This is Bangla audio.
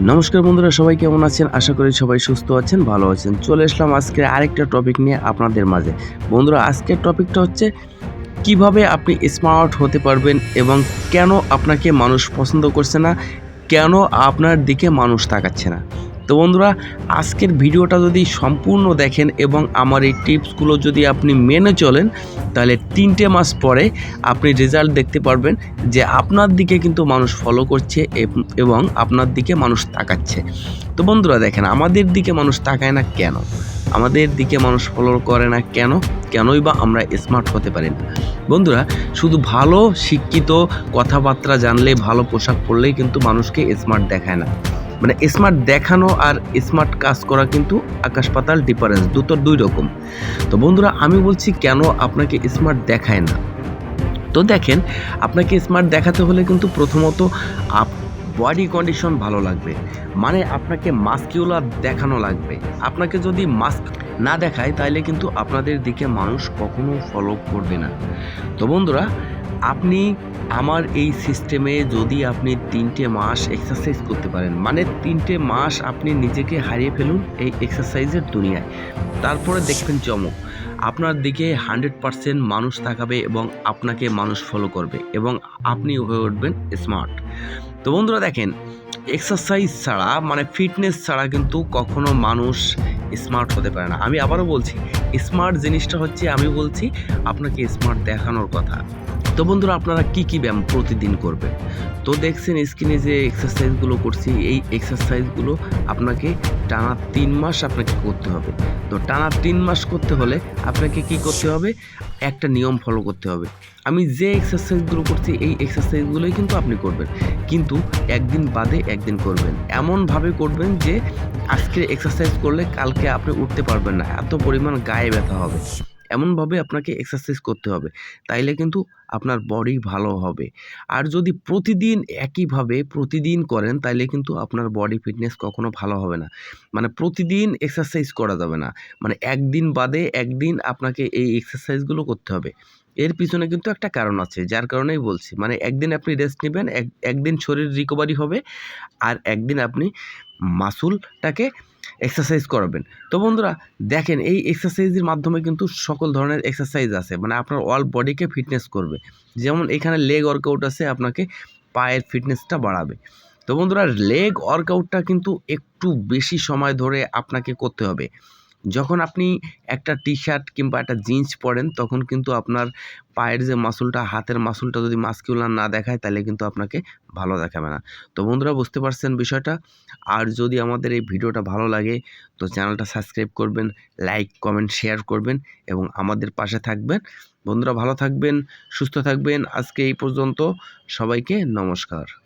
নমস্কার বন্ধুরা, সবাই কেমন আছেন? আশা করি সবাই সুস্থ আছেন, ভালো আছেন। চলে আসলাম আজকে আরেকটা টপিক নিয়ে আপনাদের মাঝে। বন্ধুরা, আজকের টপিকটা হচ্ছে, কীভাবে আপনি স্মার্ট হতে পারবেন এবং কেন আপনাকে মানুষ পছন্দ করছে না, কেন আপনার দিকে মানুষ তাকাচ্ছে না? তো বন্ধুরা, আজকের ভিডিওটা যদি সম্পূর্ণ দেখেন এবং আমার এই টিপসগুলো যদি আপনি মেনে চলেন, তাহলে তিনটে মাস পরে আপনি রেজাল্ট দেখতে পারবেন যে আপনার দিকে কিন্তু মানুষ ফলো করছে এবং আপনার দিকে মানুষ তাকাচ্ছে। তো বন্ধুরা, দেখেন, আমাদের দিকে মানুষ তাকায় না কেন? আমাদের দিকে মানুষ ফলো করে না কেন? কেনই বা আমরা স্মার্ট হতে পারি না? বন্ধুরা, শুধু ভালো শিক্ষিত কথাবার্তা জানলে, ভালো পোশাক পরলেই কিন্তু মানুষকে স্মার্ট দেখায় না। মানে স্মার্ট দেখানো আর স্মার্ট কাজ করা কিন্তু আকাশ পাতাল ডিফারেন্স দুটো দুই রকম। তো বন্ধুরা, আমি বলছি কেন আপনাকে স্মার্ট দেখায় না? তো দেখেন, আপনাকে স্মার্ট দেখাতে হলে কিন্তু প্রথমত আপ বডি কন্ডিশন ভালো লাগবে। মানে আপনাকে মাস্কিউলার দেখানো লাগবে। আপনাকে যদি মাস্ক না দেখায় তাহলে কিন্তু আপনাদের দিকে মানুষ কখনো ফলো করবে না। তো বন্ধুরা আপনি আমার এই সিস্টেমে যদি আপনি তিনটে মাস এক্সারসাইজ করতে পারেন মানে তিনটে মাস আপনি নিজেকে হারিয়ে ফেলুন এই এক্সারসাইজের দুনিয়ায়। তারপরে দেখবেন চমক। আপনার দিকে হান্ড্রেড পারসেন্ট মানুষ তাকাবে এবং আপনাকে মানুষ ফলো করবে এবং আপনি হয়ে উঠবেন স্মার্ট তো বন্ধুরা দেখেন এক্সারসাইজ ছাড়া মানে ফিটনেস ছাড়া কিন্তু কখনো মানুষ স্মার্ট হতে পারে না। আমি আবারও বলছি স্মার্ট জিনিসটা হচ্ছে, আমি বলছি, আপনাকে স্মার্ট দেখানোর কথা। তো বন্ধুরা, আপনারা কি কি ব্যায়াম প্রতিদিন করবেন? তো দেখছেন স্ক্রিনে যে এক্সারসাইজগুলো করছি, এই এক্সারসাইজগুলো আপনাকে টানা তিন মাস আপনাকে করতে হবে। তো টানা তিন মাস করতে হলে আপনাকে কি করতে হবে? একটা নিয়ম ফলো করতে হবে। আমি যে এক্সারসাইজগুলো করছি, এই এক্সারসাইজগুলোই কিন্তু আপনি করবেন। কিন্তু একদিন বাদে একদিন করবেন। এমনভাবে করবেন যে আজকে এক্সারসাইজ করলে কালকে আপনি উঠতে পারবেন না। এত পরিমাণ গায়ে ব্যথা হবে। এমনভাবে আপনাকে এক্সারসাইজ করতে হবে, তাইলে কিন্তু আপনার বডি ভালো হবে। আর যদি প্রতিদিন একইভাবে প্রতিদিন করেন, তাইলে কিন্তু আপনার বডি ফিটনেস কখনো ভালো হবে না। মানে প্রতিদিন এক্সারসাইজ করা যাবে না। মানে একদিন বাদে একদিন আপনাকে এই এক্সারসাইজগুলো করতে হবে। এর পিছনে কিন্তু একটা কারণ আছে, যার কারণেই বলছি। মানে একদিন আপনি রেস্ট নেবেন, এক, একদিন শরীর রিকভারি হবে, আর একদিন আপনি মাসুলটাকে এক্সারসাইজ করাবেন। তো বন্ধুরা, দেখেন এই এক্সারসাইজের মাধ্যমে কিন্তু সকল ধরনের এক্সারসাইজ আছে মানে আপনার অল বডিকে ফিটনেস করবে। যেমন এখানে লেগ ওয়ার্কআউট আছে, আপনাকে পায়ের ফিটনেসটা বাড়াবে। তো বন্ধুরা লেগ ওয়ার্কআউটটা কিন্তু একটু বেশি সময় ধরে আপনাকে করতে হবে। যখন আপনি একটা টি শার্ট কিংবা একটা জিন্স পরেন, তখন কিন্তু আপনার পায়ের যে মাসুলটা হাতের মাসুলটা যদি মাস্কিউলার না দেখায়, তাহলে কিন্তু আপনাকে ভালো দেখাবে না। তো বন্ধুরা, বুঝতে পারছেন বিষয়টা? আর যদি আমাদের এই ভিডিওটা ভালো লাগে, তো চ্যানেলটা সাবস্ক্রাইব করবেন লাইক কমেন্ট শেয়ার করবেন এবং আমাদের পাশে থাকবেন। বন্ধুরা, ভালো থাকবেন, সুস্থ থাকবেন। আজকে এই পর্যন্ত সবাইকে নমস্কার।